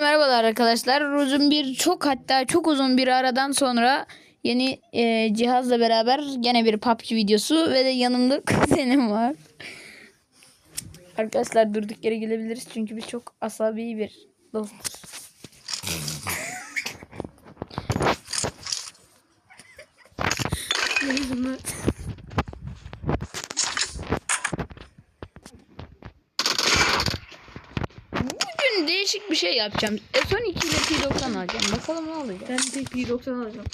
Merhabalar arkadaşlar. Uzun bir çok hatta çok uzun bir aradan sonra yeni e, cihazla beraber gene bir PUBG videosu ve de yanımda kuzenim var. Arkadaşlar durduk yere gelebiliriz çünkü biz çok asabi bir dostuz. Değişik bir şey yapacağım. S12 ile P90 alacağım. Bakalım ne olacak. Ben tek P90 alacağım.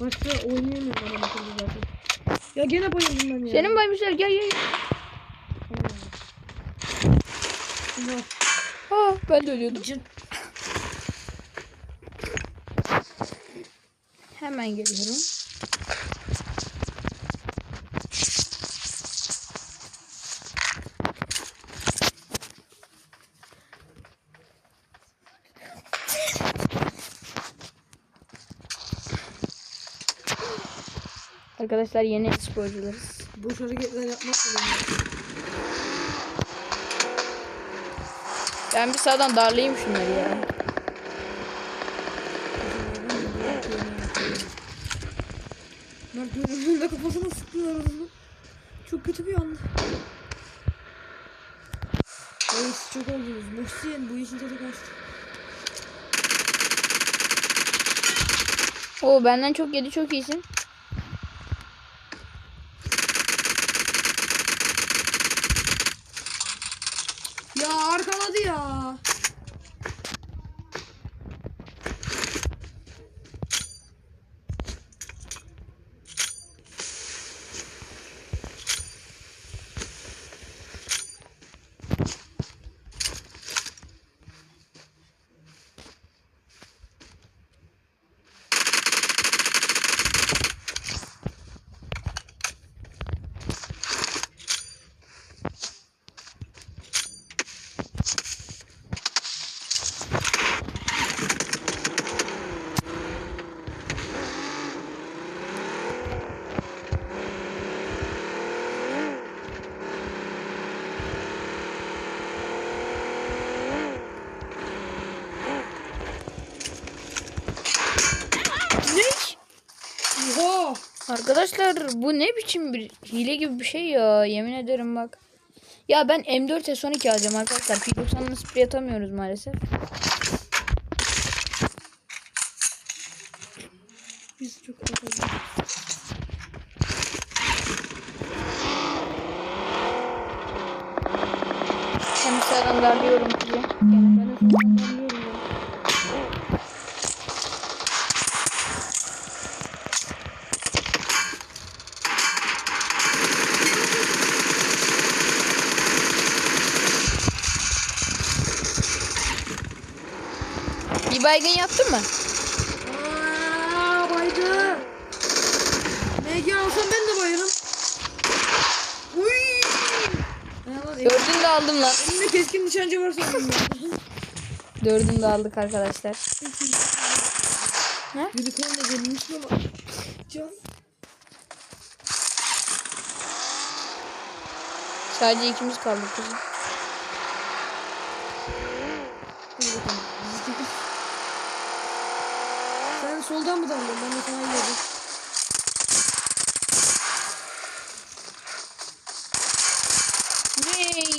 Başka oynayamıyorum akıllı zaten. Ya gene bayıldım ben ya. Senin baymışlar gel gel. gel. Allah. Aa, ben de ölüyordum. Cın. Hemen geliyorum. Arkadaşlar yeni sporcularız. Boş hareketler yapmak önemli. Ben bir sağdan darlayayım şunları ya. Bunlar gözümün kafasına sıktılar adamı. Çok kötü bir anda. Evet çok oldunuz. Muhsin bu işin tadı kaçtı. Oo benden çok yedi çok iyisin. Ya arkaladı ya. Ne? Oha. Arkadaşlar bu ne biçim bir hile gibi bir şey ya yemin ederim bak. Ya ben M4 S12 alacağım arkadaşlar. P90'ın sprey atamıyoruz maalesef. Biz çok. Hem sağdan darlıyorum sizi. Gene. Ben Bir baygın yaptın mı? Aaa baydı. MG alsam ben de bayarım. Uy. Dördünü de aldım lan. elimde keskin nişancı var sanırım. Dördünü de aldık arkadaşlar. Unicorn da gelmiş ama. Can. Sadece ikimiz kaldık kızım. Hadi bakalım. Bizi çekil. Sen soldan mı daldın? Ben de sana geldim. Ney?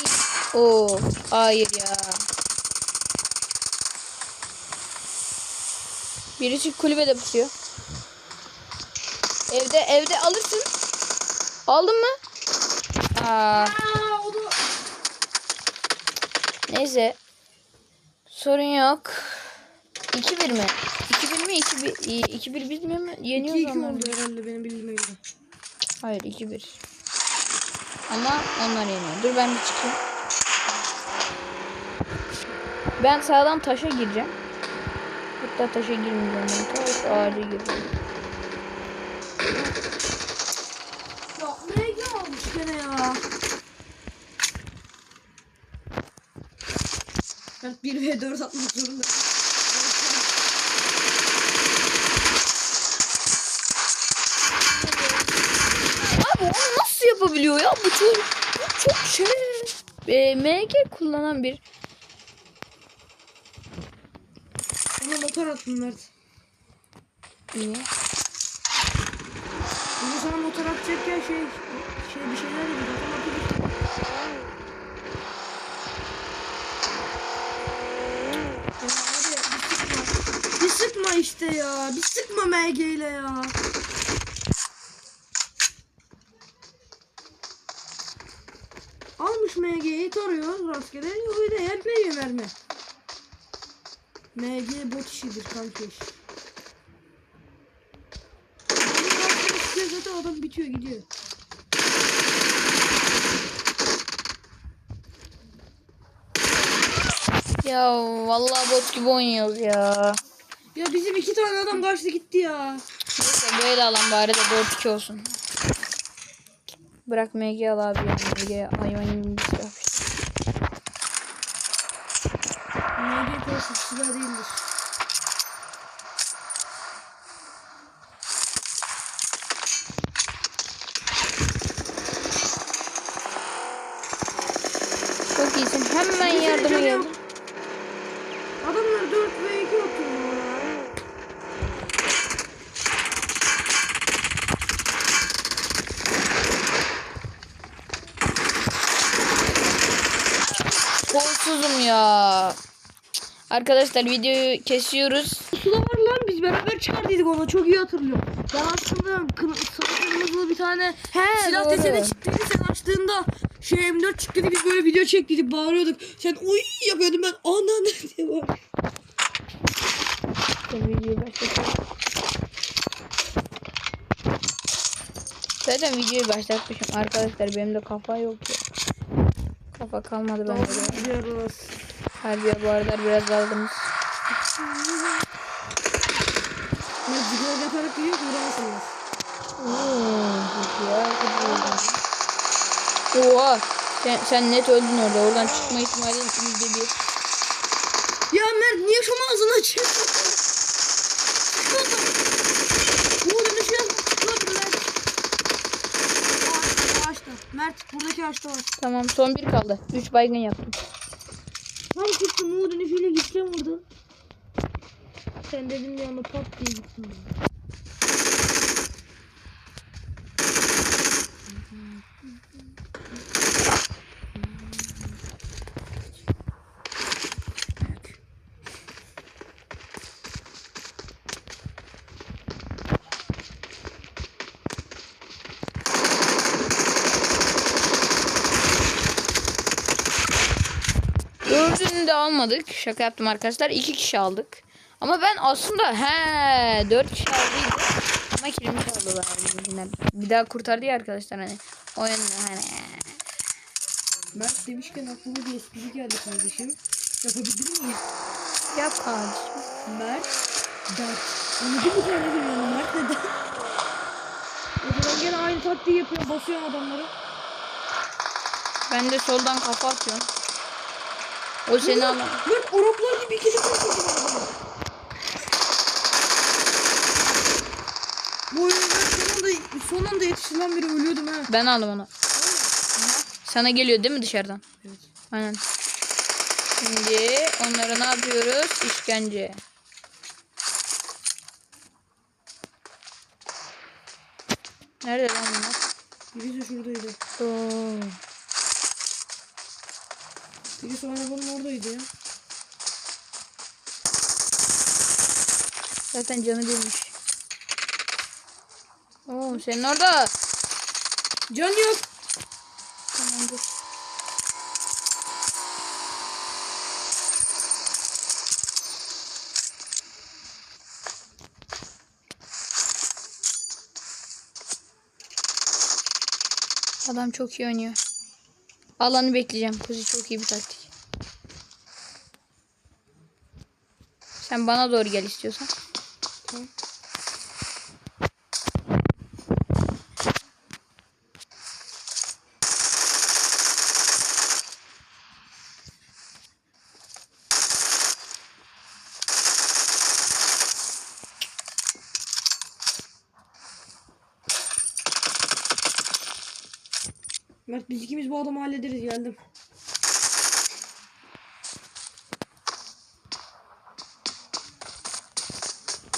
Oo, hayır ya. Birisi kulübede pusuyor. Evde evde alırsın. Aldın mı? Aa, neyse. Sorun yok. 2-1 mi? 2-1 mi? 2-1 2-1 biz mi yeniyoruz 2-2 onları? oldu herhalde benim bildiğime göre. Hayır 2-1. Ama onlar yeniyor. Dur ben bir çıkayım. Ben sağdan taşa gireceğim. Hatta taşa girmeyeceğim ben. Taş ağaca gireceğim. Ya MG almış gene ya. Ben 1 ve 4 atmak zorunda. Yapabiliyor ya? Bu çok, bu çok şey. E, MG kullanan bir motor attım Mert. İyi. Bunu sana motor atacakken şey şey bir şeyler dedi. Zaten atılır. Ya abi bir sıkma. Bir sıkma işte ya. Bir sıkma MG ile ya. Tarıyor rastgele. Öyle yetmiyor mermi. MG bot işidir kanka iş. Zaten adam bitiyor gidiyor. Ya vallahi bot gibi oynuyoruz ya. Ya bizim iki tane adam kaçtı gitti ya. Neyse böyle alan bari de 4-2 olsun. Bırak MG al abi. MG hayvan korkup silah değildir. Çok iyisin. Hemen yardıma geldim. Adamlar 4 ve 2 oturuyor. Kolsuzum ya. Arkadaşlar videoyu kesiyoruz. Pusula var lan biz beraber çağırdıydık onu çok iyi hatırlıyorum. Ben aslında kır, sarı kırmızılı bir tane He, silah doğru. deseni çıktıydı sen açtığında şey M4 çıktıydı biz böyle video çektiydik bağırıyorduk. Sen uy yapıyordun ben ana ne diye başlatıyorum. Zaten videoyu başlatmışım arkadaşlar benim de kafa yok ya. Kafa kalmadı bende de. Diyoruz. Harbi bu aralar biraz aldınız. Ne gidiyor ki vuramazsınız. Oha. Sen, sen net öldün orada. Oradan çıkma ihtimalin yüzde bir. Ya Mert niye şu ağzını açıyorsun? Bu ne şey. Mert buradaki ağaçta var. Tamam son bir kaldı. Üç baygın yaptım. Çıktım Uğur dönüşüyle gideceğim oradan. Sen dedin bir anda pat diye gittin. Dördünü de almadık. Şaka yaptım arkadaşlar. İki kişi aldık. Ama ben aslında he dört kişi aldıydım. Ama kilimi çaldılar bizimkiler. Bir daha kurtardı ya arkadaşlar hani. Oyunda hani. Mert demişken aklıma bir espri geldi kardeşim. Yapabilir miyim? Yap kardeşim. Mert. Dert. Onu bir tane biliyorum Mert neden? O zaman gene aynı taktiği yapıyorum. Basıyorum adamları. Ben de soldan kafa atıyorum. O seni ama. Mert Araplar gibi ikili konuşuyor adamı. Bu oyunda son anda, son anda yetişilen biri ölüyordum ha. Ben aldım onu. Sana geliyor değil mi dışarıdan? Evet. Aynen. Şimdi onlara ne yapıyoruz? İşkence. Nerede lan bunlar? Birisi şuradaydı. Oo. Birisi arabanın oradaydı ya. Zaten canı bilmiş. Oo senin orada. Can yok. Tamam dur. Adam çok iyi oynuyor. Alanı bekleyeceğim. Kuzi çok iyi bir taktik. Sen bana doğru gel istiyorsan. Tamam. Mert biz ikimiz bu adamı hallederiz geldim.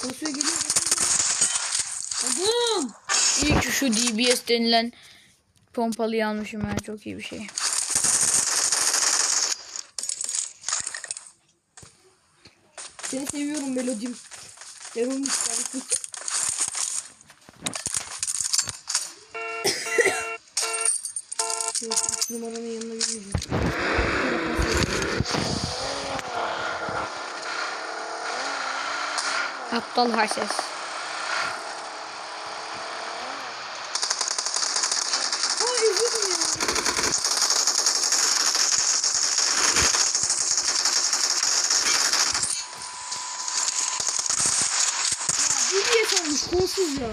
Basıyor geliyor. Adam. İyi ki şu DBS denilen pompalıyı almışım ya. Çok iyi bir şey. Seni seviyorum Melodim. Devamlı istersin. Numaranın yanına girmeyeceğim. Aptal sanmış kolsuz ya.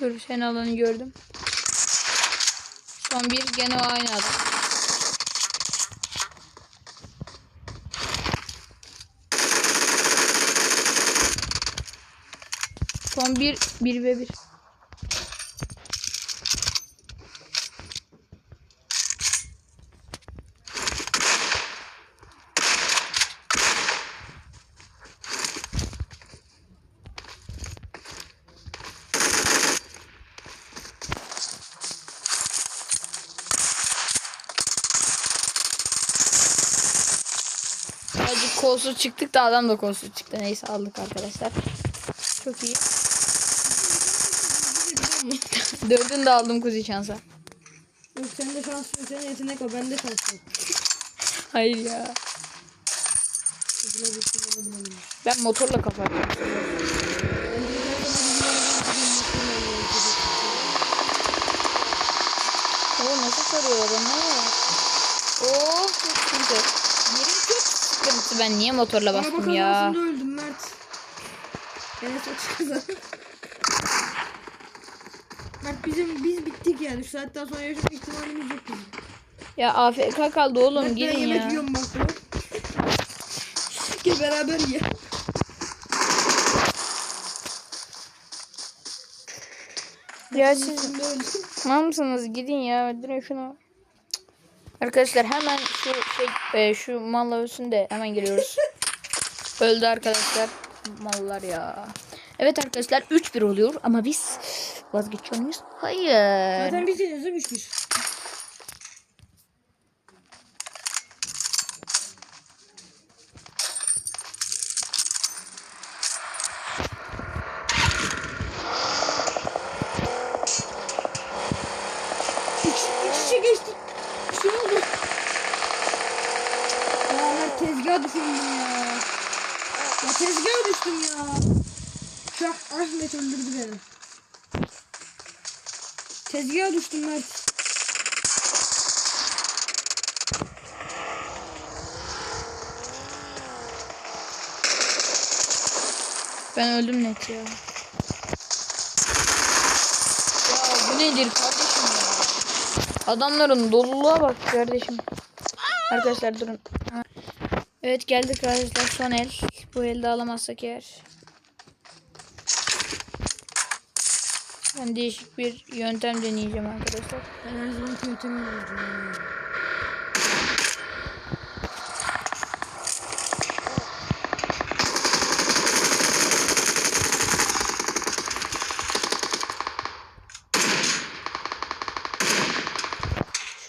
Dur sen alanı gördüm. Son bir gene aynı adam. Son bir, bir ve bir. Kolsuz çıktık da adam da kolsuz çıktı. Neyse aldık arkadaşlar. Çok iyi. Dördünü de aldım kuzi şansa. Yok sende şans yok. Senin yetenek o. Bende şans yok. Hayır ya. Bilemedim. Ben motorla de bir O nasıl sarıyor adamı? Oo çok sıkıntı. Sıkıntı. Ben niye motorla Araba bastım ya? kazasında öldüm Mert. Enes açık kaza. Mert bizim biz bittik yani. Şu saatten sonra yaşam ihtimalimiz yok bizim. Ya AFK kaldı oğlum Mert ben yemek ya. yiyorum bak bak. Gel beraber ye. Ya siz Şimdi öldüm. Tamam mısınız? Gidin ya. Öldürün şunu. Arkadaşlar hemen şu şey e, şu malla ölsün de hemen geliyoruz. Öldü arkadaşlar. Mallar ya. Evet arkadaşlar 3-1 oluyor ama biz vazgeçiyor muyuz? Hayır. Zaten biz yeniyoruz değil mi 3-1? İç, iç içe geçtik. Bir şey oldu. Ya Düşürdüm ya. Ya tezgaha düştüm ya. Şah Ahmet öldürdü beni. Tezgaha düştüm Mert. Ben öldüm net ya. Ya bu nedir kardeşim ya? Adamların doluluğa bak kardeşim. Arkadaşlar durun. Evet geldik arkadaşlar son el. Bu elde alamazsak eğer. Ben değişik bir yöntem deneyeceğim arkadaşlar. Ben her zaman kötümü olacağım.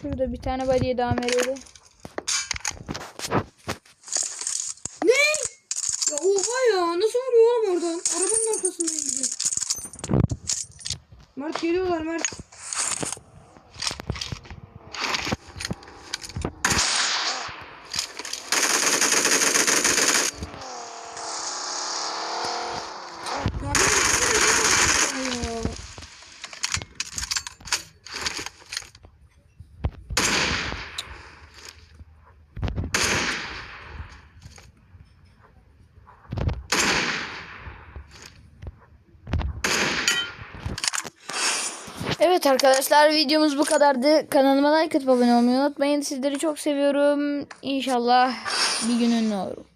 Şurada bir tane body'ye daha veriyordu. Ne? Ya oha ya nasıl vuruyor oğlum oradan? Arabanın arkasındayım bir de. Mert geliyorlar Mert. Ya bir de ya. Evet arkadaşlar videomuz bu kadardı. Kanalıma like atıp abone olmayı unutmayın. Sizleri çok seviyorum. İnşallah bir gün ünlü olurum.